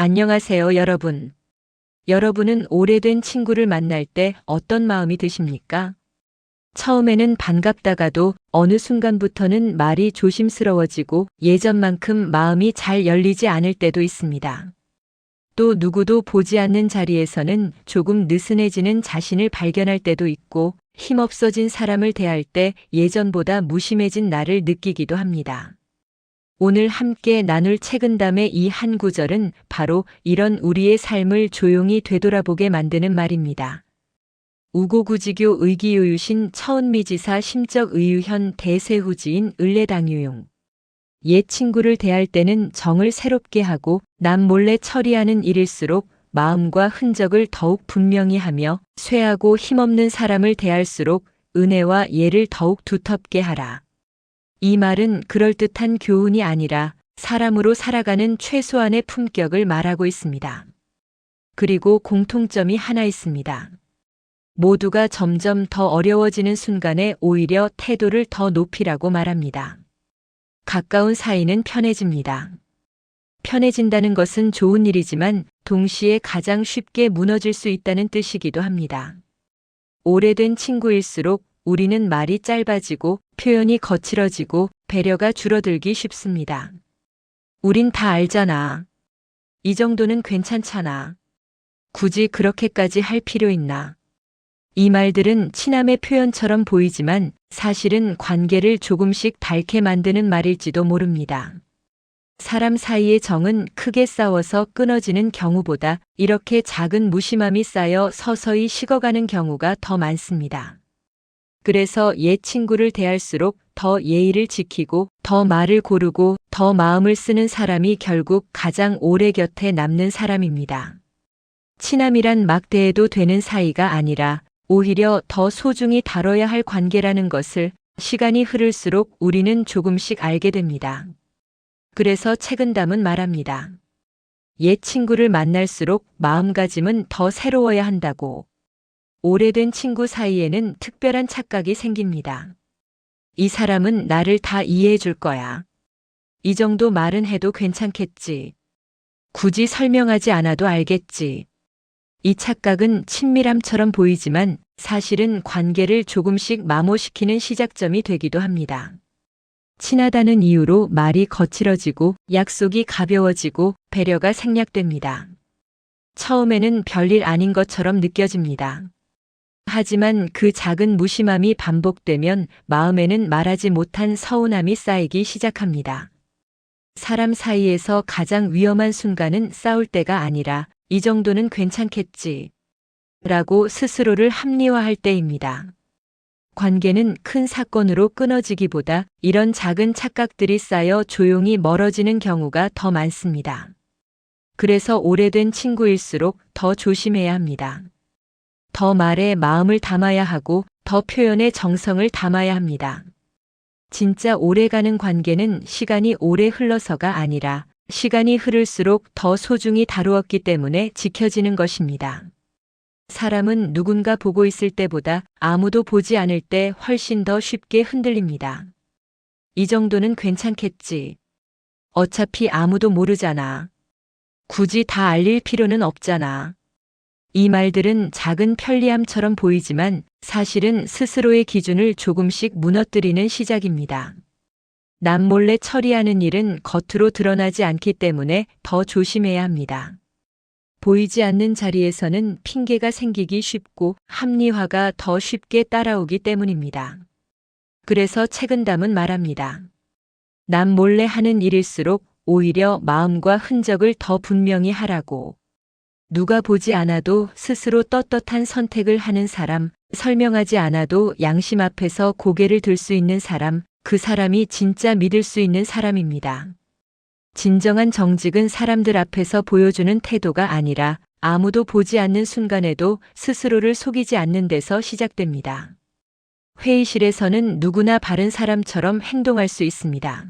안녕하세요, 여러분. 여러분은 오래된 친구를 만날 때 어떤 마음이 드십니까? 처음에는 반갑다가도 어느 순간부터는 말이 조심스러워지고 예전만큼 마음이 잘 열리지 않을 때도 있습니다. 또 누구도 보지 않는 자리에서는 조금 느슨해지는 자신을 발견할 때도 있고 힘없어진 사람을 대할 때 예전보다 무심해진 나를 느끼기도 합니다. 오늘 함께 나눌 책은담의 이 한 구절은 바로 이런 우리의 삶을 조용히 되돌아보게 만드는 말입니다. 우고구지교 의기요유신 처은미 지사 심적 의유현 대세후지인 을레당유용. 옛 친구를 대할 때는 정을 새롭게 하고 남 몰래 처리하는 일일수록 마음과 흔적을 더욱 분명히 하며 쇠하고 힘없는 사람을 대할수록 은혜와 예를 더욱 두텁게 하라. 이 말은 그럴듯한 교훈이 아니라 사람으로 살아가는 최소한의 품격을 말하고 있습니다. 그리고 공통점이 하나 있습니다. 모두가 점점 더 어려워지는 순간에 오히려 태도를 더 높이라고 말합니다. 가까운 사이는 편해집니다. 편해진다는 것은 좋은 일이지만 동시에 가장 쉽게 무너질 수 있다는 뜻이기도 합니다. 오래된 친구일수록 우리는 말이 짧아지고 표현이 거칠어지고 배려가 줄어들기 쉽습니다. 우린 다 알잖아. 이 정도는 괜찮잖아. 굳이 그렇게까지 할 필요 있나. 이 말들은 친함의 표현처럼 보이지만 사실은 관계를 조금씩 닳게 만드는 말일지도 모릅니다. 사람 사이의 정은 크게 싸워서 끊어지는 경우보다 이렇게 작은 무심함이 쌓여 서서히 식어가는 경우가 더 많습니다. 그래서 옛 친구를 대할수록 더 예의를 지키고 더 말을 고르고 더 마음을 쓰는 사람이 결국 가장 오래 곁에 남는 사람입니다. 친함이란 막대해도 되는 사이가 아니라 오히려 더 소중히 다뤄야 할 관계라는 것을 시간이 흐를수록 우리는 조금씩 알게 됩니다. 그래서 책은담은 말합니다. 옛 친구를 만날수록 마음가짐은 더 새로워야 한다고. 오래된 친구 사이에는 특별한 착각이 생깁니다. 이 사람은 나를 다 이해해 줄 거야. 이 정도 말은 해도 괜찮겠지. 굳이 설명하지 않아도 알겠지. 이 착각은 친밀함처럼 보이지만 사실은 관계를 조금씩 마모시키는 시작점이 되기도 합니다. 친하다는 이유로 말이 거칠어지고 약속이 가벼워지고 배려가 생략됩니다. 처음에는 별일 아닌 것처럼 느껴집니다. 하지만 그 작은 무심함이 반복되면 마음에는 말하지 못한 서운함이 쌓이기 시작합니다. 사람 사이에서 가장 위험한 순간은 싸울 때가 아니라 이 정도는 괜찮겠지. 라고 스스로를 합리화할 때입니다. 관계는 큰 사건으로 끊어지기보다 이런 작은 착각들이 쌓여 조용히 멀어지는 경우가 더 많습니다. 그래서 오래된 친구일수록 더 조심해야 합니다. 더 말에 마음을 담아야 하고 더 표현에 정성을 담아야 합니다. 진짜 오래가는 관계는 시간이 오래 흘러서가 아니라 시간이 흐를수록 더 소중히 다루었기 때문에 지켜지는 것입니다. 사람은 누군가 보고 있을 때보다 아무도 보지 않을 때 훨씬 더 쉽게 흔들립니다. 이 정도는 괜찮겠지. 어차피 아무도 모르잖아. 굳이 다 알릴 필요는 없잖아. 이 말들은 작은 편리함처럼 보이지만 사실은 스스로의 기준을 조금씩 무너뜨리는 시작입니다. 남몰래 처리하는 일은 겉으로 드러나지 않기 때문에 더 조심해야 합니다. 보이지 않는 자리에서는 핑계가 생기기 쉽고 합리화가 더 쉽게 따라오기 때문입니다. 그래서 책은담은 말합니다. 남 몰래 하는 일일수록 오히려 마음과 흔적을 더 분명히 하라고. 누가 보지 않아도 스스로 떳떳한 선택을 하는 사람, 설명하지 않아도 양심 앞에서 고개를 들 수 있는 사람, 그 사람이 진짜 믿을 수 있는 사람입니다. 진정한 정직은 사람들 앞에서 보여주는 태도가 아니라 아무도 보지 않는 순간에도 스스로를 속이지 않는 데서 시작됩니다. 회의실에서는 누구나 바른 사람처럼 행동할 수 있습니다.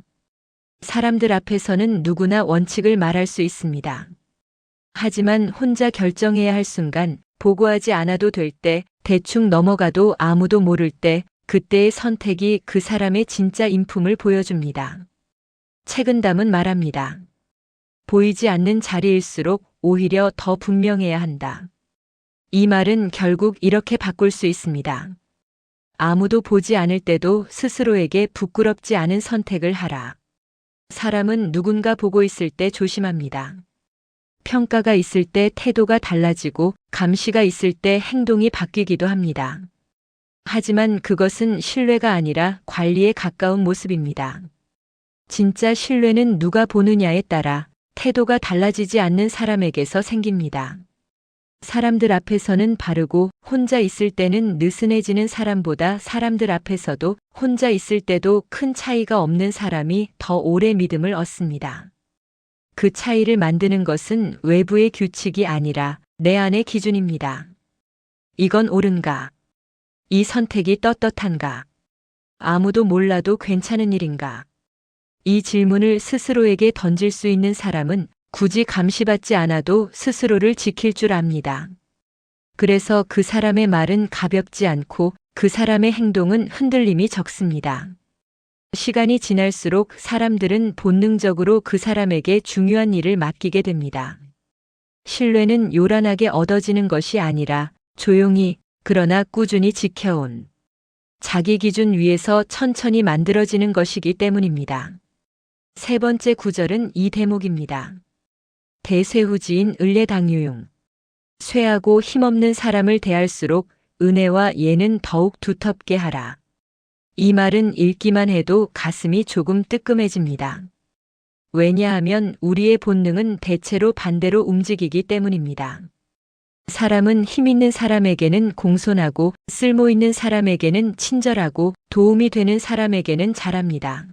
사람들 앞에서는 누구나 원칙을 말할 수 있습니다. 하지만 혼자 결정해야 할 순간, 보고하지 않아도 될 때, 대충 넘어가도 아무도 모를 때, 그때의 선택이 그 사람의 진짜 인품을 보여줍니다. 책은담은 말합니다. 보이지 않는 자리일수록 오히려 더 분명해야 한다. 이 말은 결국 이렇게 바꿀 수 있습니다. 아무도 보지 않을 때도 스스로에게 부끄럽지 않은 선택을 하라. 사람은 누군가 보고 있을 때 조심합니다. 평가가 있을 때 태도가 달라지고 감시가 있을 때 행동이 바뀌기도 합니다. 하지만 그것은 신뢰가 아니라 관리에 가까운 모습입니다. 진짜 신뢰는 누가 보느냐에 따라 태도가 달라지지 않는 사람에게서 생깁니다. 사람들 앞에서는 바르고 혼자 있을 때는 느슨해지는 사람보다 사람들 앞에서도 혼자 있을 때도 큰 차이가 없는 사람이 더 오래 믿음을 얻습니다. 그 차이를 만드는 것은 외부의 규칙이 아니라 내 안의 기준입니다. 이건 옳은가? 이 선택이 떳떳한가? 아무도 몰라도 괜찮은 일인가? 이 질문을 스스로에게 던질 수 있는 사람은 굳이 감시받지 않아도 스스로를 지킬 줄 압니다. 그래서 그 사람의 말은 가볍지 않고 그 사람의 행동은 흔들림이 적습니다. 시간이 지날수록 사람들은 본능적으로 그 사람에게 중요한 일을 맡기게 됩니다. 신뢰는 요란하게 얻어지는 것이 아니라 조용히 그러나 꾸준히 지켜온 자기 기준 위에서 천천히 만들어지는 것이기 때문입니다. 세 번째 구절은 이 대목입니다. 대쇠후지인 을레당유용. 쇠하고 힘없는 사람을 대할수록 은혜와 예는 더욱 두텁게 하라. 이 말은 읽기만 해도 가슴이 조금 뜨끔해집니다. 왜냐하면 우리의 본능은 대체로 반대로 움직이기 때문입니다. 사람은 힘 있는 사람에게는 공손하고 쓸모 있는 사람에게는 친절하고 도움이 되는 사람에게는 잘합니다.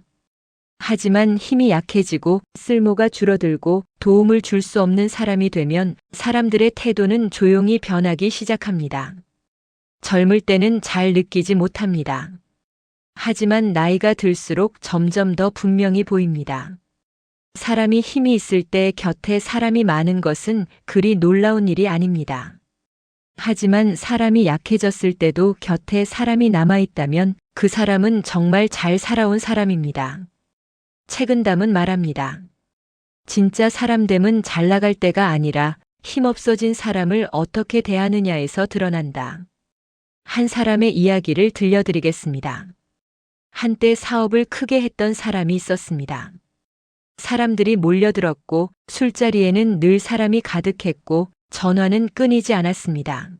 하지만 힘이 약해지고 쓸모가 줄어들고 도움을 줄 수 없는 사람이 되면 사람들의 태도는 조용히 변하기 시작합니다. 젊을 때는 잘 느끼지 못합니다. 하지만 나이가 들수록 점점 더 분명히 보입니다. 사람이 힘이 있을 때 곁에 사람이 많은 것은 그리 놀라운 일이 아닙니다. 하지만 사람이 약해졌을 때도 곁에 사람이 남아있다면 그 사람은 정말 잘 살아온 사람입니다. 책은담은 말합니다. 진짜 사람됨은 잘 나갈 때가 아니라 힘없어진 사람을 어떻게 대하느냐에서 드러난다. 한 사람의 이야기를 들려드리겠습니다. 한때 사업을 크게 했던 사람이 있었습니다. 사람들이 몰려들었고 술자리에는 늘 사람이 가득했고 전화는 끊이지 않았습니다.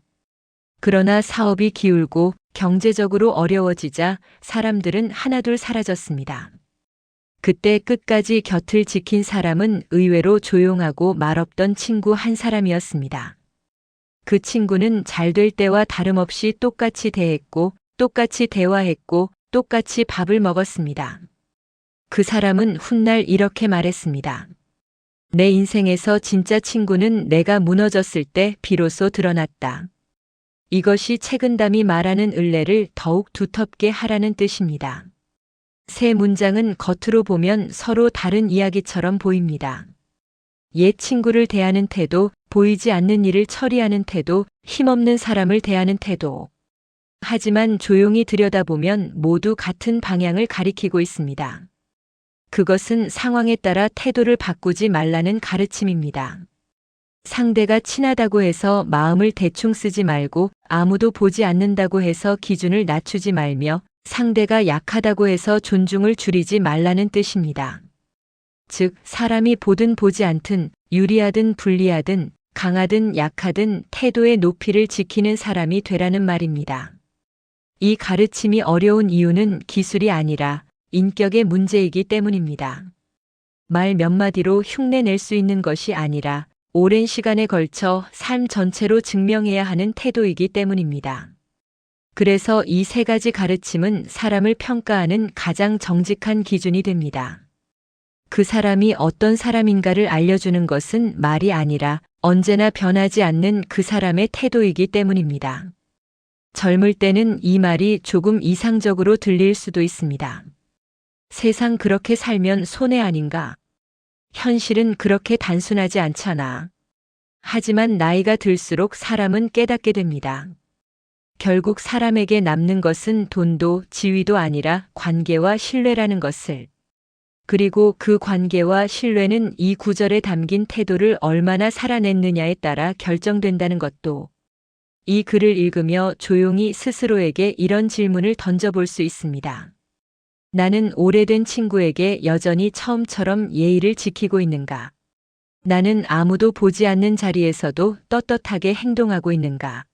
그러나 사업이 기울고 경제적으로 어려워지자 사람들은 하나둘 사라졌습니다. 그때 끝까지 곁을 지킨 사람은 의외로 조용하고 말없던 친구 한 사람이었습니다. 그 친구는 잘 될 때와 다름없이 똑같이 대했고, 똑같이 대화했고, 똑같이 밥을 먹었습니다. 그 사람은 훗날 이렇게 말했습니다. 내 인생에서 진짜 친구는 내가 무너졌을 때 비로소 드러났다. 이것이 책은담이 말하는 을레를 더욱 두텁게 하라는 뜻입니다. 세 문장은 겉으로 보면 서로 다른 이야기처럼 보입니다. 옛 친구를 대하는 태도, 보이지 않는 일을 처리하는 태도, 힘없는 사람을 대하는 태도. 하지만 조용히 들여다보면 모두 같은 방향을 가리키고 있습니다. 그것은 상황에 따라 태도를 바꾸지 말라는 가르침입니다. 상대가 친하다고 해서 마음을 대충 쓰지 말고 아무도 보지 않는다고 해서 기준을 낮추지 말며 상대가 약하다고 해서 존중을 줄이지 말라는 뜻입니다. 즉, 사람이 보든 보지 않든 유리하든 불리하든 강하든 약하든 태도의 높이를 지키는 사람이 되라는 말입니다. 이 가르침이 어려운 이유는 기술이 아니라 인격의 문제이기 때문입니다. 말 몇 마디로 흉내 낼 수 있는 것이 아니라 오랜 시간에 걸쳐 삶 전체로 증명해야 하는 태도이기 때문입니다. 그래서 이 세 가지 가르침은 사람을 평가하는 가장 정직한 기준이 됩니다. 그 사람이 어떤 사람인가를 알려주는 것은 말이 아니라 언제나 변하지 않는 그 사람의 태도이기 때문입니다. 젊을 때는 이 말이 조금 이상적으로 들릴 수도 있습니다. 세상 그렇게 살면 손해 아닌가? 현실은 그렇게 단순하지 않잖아. 하지만 나이가 들수록 사람은 깨닫게 됩니다. 결국 사람에게 남는 것은 돈도 지위도 아니라 관계와 신뢰라는 것을. 그리고 그 관계와 신뢰는 이 구절에 담긴 태도를 얼마나 살아냈느냐에 따라 결정된다는 것도 이 글을 읽으며 조용히 스스로에게 이런 질문을 던져볼 수 있습니다. 나는 오래된 친구에게 여전히 처음처럼 예의를 지키고 있는가? 나는 아무도 보지 않는 자리에서도 떳떳하게 행동하고 있는가?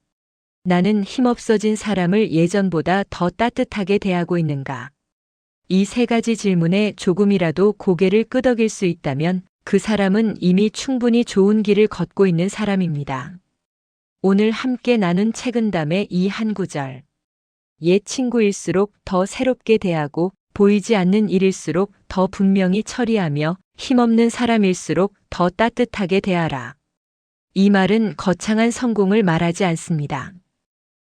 나는 힘없어진 사람을 예전보다 더 따뜻하게 대하고 있는가? 이 세 가지 질문에 조금이라도 고개를 끄덕일 수 있다면 그 사람은 이미 충분히 좋은 길을 걷고 있는 사람입니다. 오늘 함께 나눈 책은담의 이 한 구절. 옛 친구일수록 더 새롭게 대하고 보이지 않는 일일수록 더 분명히 처리하며 힘없는 사람일수록 더 따뜻하게 대하라. 이 말은 거창한 성공을 말하지 않습니다.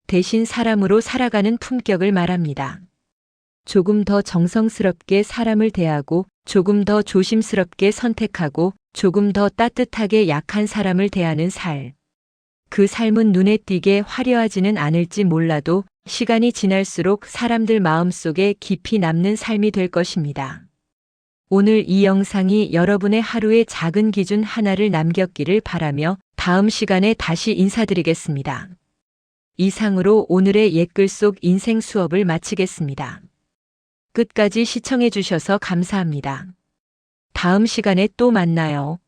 대신 사람으로 살아가는 품격을 말합니다. 조금 더 정성스럽게 사람을 대하고 조금 더 조심스럽게 선택하고 조금 더 따뜻하게 약한 사람을 대하는 살. 그 삶은 눈에 띄게 화려하지는 않을지 몰라도 시간이 지날수록 사람들 마음속에 깊이 남는 삶이 될 것입니다. 오늘 이 영상이 여러분의 하루의 작은 기준 하나를 남겼기를 바라며 다음 시간에 다시 인사드리겠습니다. 이상으로 오늘의 옛글 속 인생 수업을 마치겠습니다. 끝까지 시청해 주셔서 감사합니다. 다음 시간에 또 만나요.